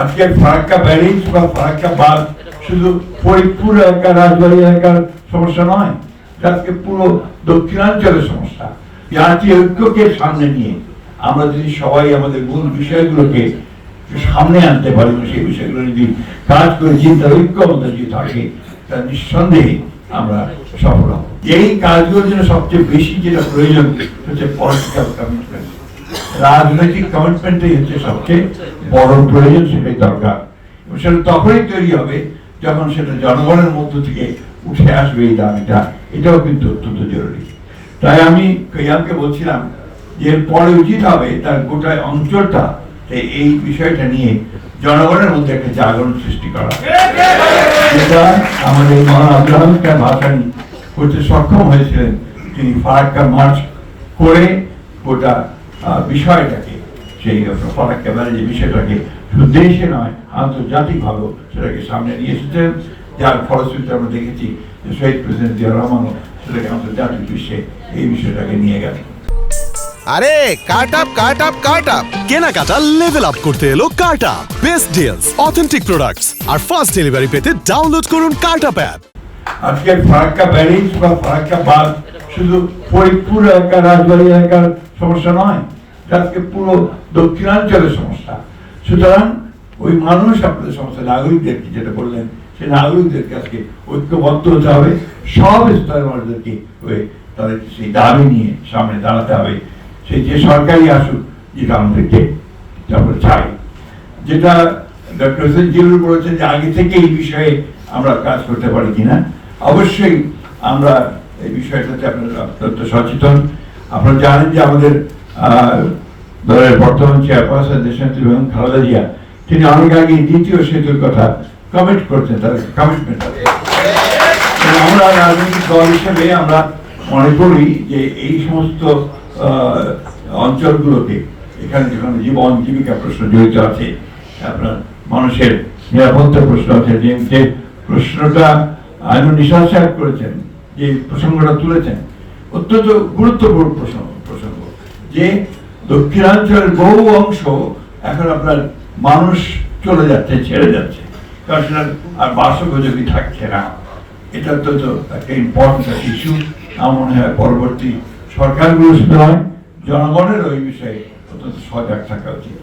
আজকে ফারাক্কা ব্যারেজ বা ফারাক্কা বাঁধ শুধু ফরিদপুর এলাকা রাজবাড়ী এলাকার সমস্যা নয় আজকে পুরো দক্ষিণাঞ্চলের সমস্যা। জাতীয় ঐক্যকে সামনে নিয়ে আমরা যদি সবাই আমাদের মূল বিষয়গুলোকে সামনে আনতে পারি সেই বিষয়গুলো যদি কাজ করে চিন্তা ঐক্য আমাদের যদি থাকে তা নিঃসন্দেহে আমরা সফল হব। এই কাজগুলোর জন্য সবচেয়ে বেশি যেটা প্রয়োজন হচ্ছে পলিটিক্যাল কমিটমেন্ট রাজনৈতিক কমিটমেন্টই হচ্ছে সবচেয়ে বড় প্রয়োজন, সেটাই দরকার। সেটা তখনই তৈরি হবে যখন সেটা জনগণের মধ্য থেকে উঠে আসবে এই দাবিটা। এটাও কিন্তু অত্যন্ত জরুরি। তাই আমি কৈয়ামকে বলছিলাম যে পরে উচিত হবে তার গোটা অঞ্চলটা এই- বিষয়টা নিয়ে জনগণের মধ্যে একটা জাগরণ সৃষ্টি করা। যেটা আমাদের মহান খান ভাসানি করতে সক্ষম হয়েছিলেন। তিনি ফারাক্কা মার্চ করে গোটা বিষয়টাকে সেই ফারাক্কা ব্যারেজের বিষয়টাকে শুধু দেশে নয় আন্তর্জাতিকভাবে সেটাকে সামনে নিয়ে এসেছেন। যার ফলশ্রুতিতে আমরা দেখেছি যে শহীদ প্রেসিডেন্ট জিয়া রহমানও সেটাকে আন্তর্জাতিক বিশ্বে এই বিষয়টাকে নিয়ে গেলেন। আরে cut up cut up cut up কেনাকাটা লেভেল আপ করতে এলো Karta best deals authentic products আর ফাস্ট ডেলিভারি পেতে ডাউনলোড করুন কার্টা অ্যাপ আজকে ফারাক্কা ব্যারেজ বা ফারাক্কা বাঁধ শুধু ফরিদপুর এলাকা রাজবাড়ী এলাকার সমস্যা নয় আজকে পুরো দক্ষিণাঞ্চলের সমস্যা। সুতরাং ওই মানুষ আপনাদের সমস্যা নাগরিকদেরকে যেটা বললেন, সেই নাগরিকদেরকে আজকে ঐক্যবদ্ধ হতে হবে, সব স্তরের মানুষদেরকে হয়ে তাদের সেই দাবি নিয়ে সামনে দাঁড়াতে হবে। সেই যে সরকারি আসুক যেটা আমাদেরকে আমরা চাই। যেটা ডক্টর হোসেন জিলুর বলেছেন যে আগে থেকে এই বিষয়ে আমরা কাজ করতে পারি কিনা, অবশ্যই আমরা এই বিষয়টাতে আপনারা অত্যন্ত সচেতন। আপনারা জানেন যে আমাদের দলের বর্তমান চেয়ারপারসন দেশনেত্রী বেগম খালেদা জিয়া তিনি অনেক আগে দ্বিতীয় সেতুর কথা কমিট করছেন তার কমিটমেন্ট আমরা রাজনৈতিক দল হিসেবে আমরা মনে করি যে এই সমস্ত আহ, অঞ্চলগুলোতে এখানে যেখানে জীবন জীবিকা প্রশ্ন জড়িত আছে আপনার মানুষের নিরাপত্তা প্রশ্ন আছে যে প্রশ্নটা আইন নিশাদ সাহেব করেছেন যে প্রসঙ্গটা তুলেছেন, অত্যন্ত গুরুত্বপূর্ণ প্রসঙ্গ প্রসঙ্গ। যে দক্ষিণাঞ্চলের বহু অংশ এখন আপনার মানুষ চলে যাচ্ছে, ছেড়ে যাচ্ছে। কারণ সেটা আর বাসোপযোগী থাকছে না, এটা তো তো একটা ইম্পর্টেন্ট ইস্যু আমার মনে হয় পরবর্তী সরকারগুলো নয় জনগণের ওই বিষয়ে অত্যন্ত সজাগ থাকা উচিত।